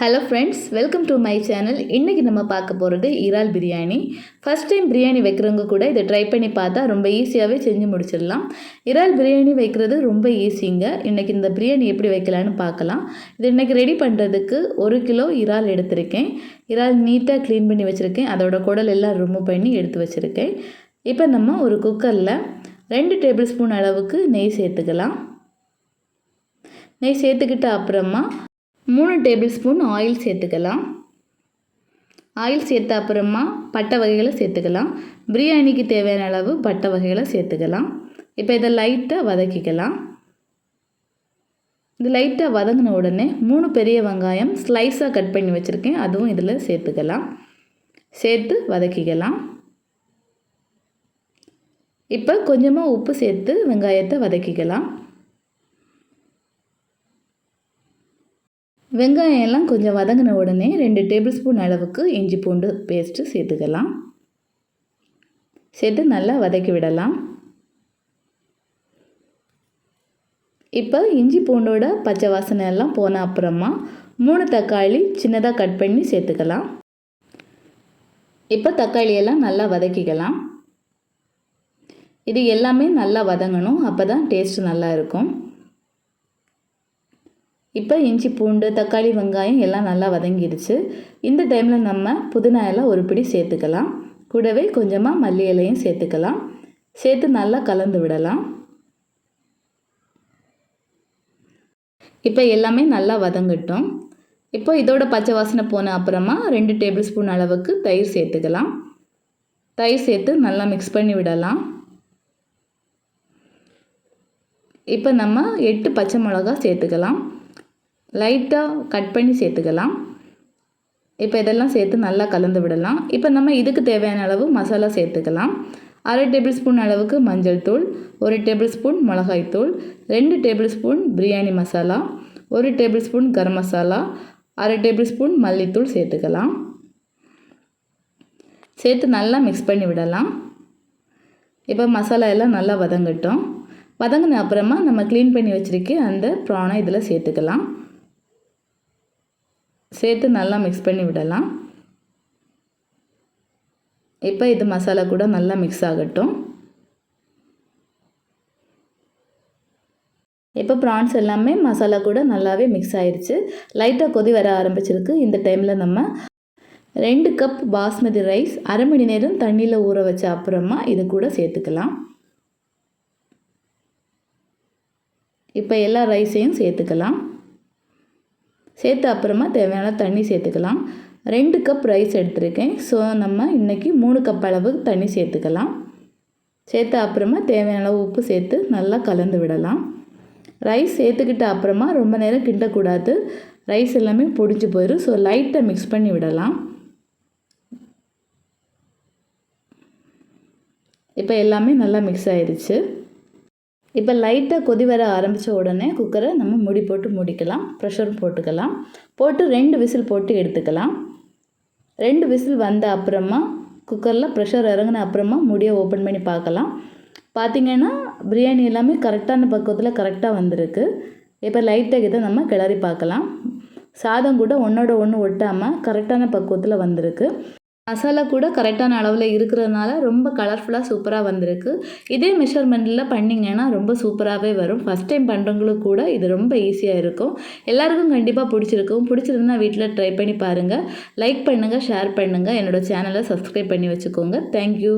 Hello friends welcome to my channel இன்றைக்கி நம்ம பார்க்க போகிறது இறால் பிரியாணி. ஃபஸ்ட் டைம் பிரியாணி வைக்கிறவங்க கூட இதை ட்ரை பண்ணி பார்த்தா ரொம்ப ஈஸியாகவே செஞ்சு முடிச்சிடலாம். இறால் பிரியாணி வைக்கிறது ரொம்ப ஈஸிங்க இன்றைக்கி இந்த பிரியாணி எப்படி வைக்கலான்னு பார்க்கலாம். இது இன்றைக்கி ரெடி பண்ணுறதுக்கு ஒரு கிலோ இறால் எடுத்திருக்கேன். இறால் நீட்டாக க்ளீன் பண்ணி வச்சுருக்கேன். அதோட குடல் எல்லாம் ரிமூவ் பண்ணி எடுத்து வச்சுருக்கேன். இப்போ நம்ம ஒரு குக்கரில் ரெண்டு டேபிள் ஸ்பூன் அளவுக்கு நெய் சேர்த்துக்கலாம். நெய் சேர்த்துக்கிட்ட அப்புறமா மூணு டேபிள் ஸ்பூன் ஆயில் சேர்த்துக்கலாம். ஆயில் சேர்த்த அப்புறமா பட்டை வகைகளை சேர்த்துக்கலாம். பிரியாணிக்கு தேவையான அளவு பட்டை வகைகளை சேர்த்துக்கலாம். இப்போ இதை லைட்டாக வதக்கிக்கலாம். இது லைட்டாக வதங்கின உடனே மூணு பெரிய வெங்காயம் ஸ்லைஸாக கட் பண்ணி வச்சுருக்கேன். அதுவும் இதில் சேர்த்துக்கலாம். சேர்த்து வதக்கிக்கலாம். இப்போ கொஞ்சமாக உப்பு சேர்த்து வெங்காயத்தை வதக்கிக்கலாம். வெங்காயம் எல்லாம் கொஞ்சம் வதங்கின உடனே ரெண்டு டேபிள் ஸ்பூன் அளவுக்கு இஞ்சி பூண்டு பேஸ்ட்டு சேர்த்துக்கலாம். சேர்த்து நல்லா வதக்கி விடலாம். இப்போ இஞ்சி பூண்டோட பச்சை வாசனை எல்லாம் போன அப்புறமா மூணு தக்காளி சின்னதாக கட் பண்ணி சேர்த்துக்கலாம். இப்போ தக்காளியெல்லாம் நல்லா வதக்கிக்கலாம். இது எல்லாமே நல்லா வதங்கணும். அப்போ தான் டேஸ்ட் நல்லா இருக்கும். இப்போ இஞ்சி பூண்டு தக்காளி வெங்காயம் எல்லாம் நல்லா வதங்கிடுச்சு. இந்த டைமில் நம்ம புதினா எல்லாம் ஒரு பிடி சேர்த்துக்கலாம். கூடவே கொஞ்சமாக மல்லி இலையும் சேர்த்துக்கலாம். சேர்த்து நல்லா கலந்து விடலாம். இப்போ எல்லாமே நல்லா வதங்கட்டும். இப்போ இதோட பச்சை வாசனை போன அப்புறமா ரெண்டு டேபிள் ஸ்பூன் அளவுக்கு தயிர் சேர்த்துக்கலாம். தயிர் சேர்த்து நல்லா மிக்ஸ் பண்ணி விடலாம். இப்போ நம்ம எட்டு பச்சை மிளகா சேர்த்துக்கலாம். லைட்டாக கட் பண்ணி சேர்த்துக்கலாம். இப்போ இதெல்லாம் சேர்த்து நல்லா கலந்து விடலாம். இப்போ நம்ம இதுக்கு தேவையான அளவு மசாலா சேர்த்துக்கலாம். அரை டேபிள் ஸ்பூன் அளவுக்கு மஞ்சள் தூள் ஒரு டேபிள் ஸ்பூன் மிளகாய்த்தூள் ரெண்டு டேபிள் ஸ்பூன் பிரியாணி மசாலா ஒரு டேபிள் ஸ்பூன் கரம் மசாலா அரை டேபிள் ஸ்பூன் மல்லித்தூள் சேர்த்துக்கலாம். சேர்த்து நல்லா மிக்ஸ் பண்ணி விடலாம். இப்போ மசாலா எல்லாம் நல்லா வதங்கட்டும். வதங்கின அப்புறமா நம்ம க்ளீன் பண்ணி வச்சுருக்க அந்த ப்ரானை இதில் சேர்த்துக்கலாம். சேர்த்து நல்லா மிக்ஸ் பண்ணி விடலாம். இப்போ இது மசாலா கூட நல்லா மிக்ஸ் ஆகட்டும். இப்போ ப்ரான்ஸ் எல்லாமே மசாலா கூட நல்லாவே மிக்ஸ் ஆயிடுச்சு லைட்டாக கொதி வர ஆரம்பிச்சிருக்கு. இந்த டைமில் நம்ம ரெண்டு கப் பாஸ்மதி ரைஸ் அரை மணி நேரம் தண்ணியில் ஊற வச்ச அப்புறமா இது கூட சேர்த்துக்கலாம். இப்போ எல்லா ரைஸையும் சேர்த்துக்கலாம். சேர்த்து அப்புறமா தேவையான தண்ணி சேர்த்துக்கலாம். ரெண்டு கப் ரைஸ் எடுத்திருக்கேன். ஸோ நம்ம இன்றைக்கி மூணு கப் அளவுக்கு தண்ணி சேர்த்துக்கலாம். சேர்த்து அப்புறமா தேவையான அளவு உப்பு சேர்த்து நல்லா கலந்து விடலாம். ரைஸ் சேர்த்துக்கிட்ட அப்புறமா ரொம்ப நேரம் கிண்டக்கூடாது. ரைஸ் எல்லாமே பொடிஞ்சு போயிடும் ஸோ லைட்டாக மிக்ஸ் பண்ணி விடலாம். இப்போ எல்லாமே நல்லா மிக்ஸ் ஆயிடுச்சு இப்போ லைட்டாக கொதி வர ஆரம்பித்த உடனே குக்கரை நம்ம முடி போட்டு முடிக்கலாம். ப்ரெஷர் போட்டுக்கலாம். போட்டு ரெண்டு விசில் போட்டு எடுத்துக்கலாம். ரெண்டு விசில் வந்த அப்புறமா குக்கரில் ப்ரெஷர் இறங்கின அப்புறமா முடியை ஓப்பன் பண்ணி பார்க்கலாம். பார்த்திங்கன்னா பிரியாணி எல்லாமே கரெக்டான பக்குவத்தில் கரெக்டாக வந்திருக்கு. இப்போ லைட்டாக இதை நம்ம கிளறி பார்க்கலாம். சாதம் கூட ஒன்றோட ஒன்று ஒட்டாமல் கரெக்டான பக்குவத்தில் வந்திருக்கு. மசாலா கூட கரெக்டான அளவில் இருக்கிறதுனால ரொம்ப கலர்ஃபுல்லாக சூப்பராக வந்திருக்கு. இதே மெஷர்மெண்ட்டில் பண்ணிங்கன்னா ரொம்ப சூப்பராகவே வரும். ஃபஸ்ட் டைம் பண்ணுறவங்களுக்கு கூட இது ரொம்ப ஈஸியாக இருக்கும். எல்லாருக்கும் கண்டிப்பாக பிடிச்சிருக்கும். பிடிச்சிருந்தா வீட்டில் ட்ரை பண்ணி பாருங்கள் லைக் பண்ணுங்கள் ஷேர் பண்ணுங்கள் என்னோடய சேனலை சப்ஸ்கிரைப் பண்ணி வச்சுக்கோங்க. தேங்க்யூ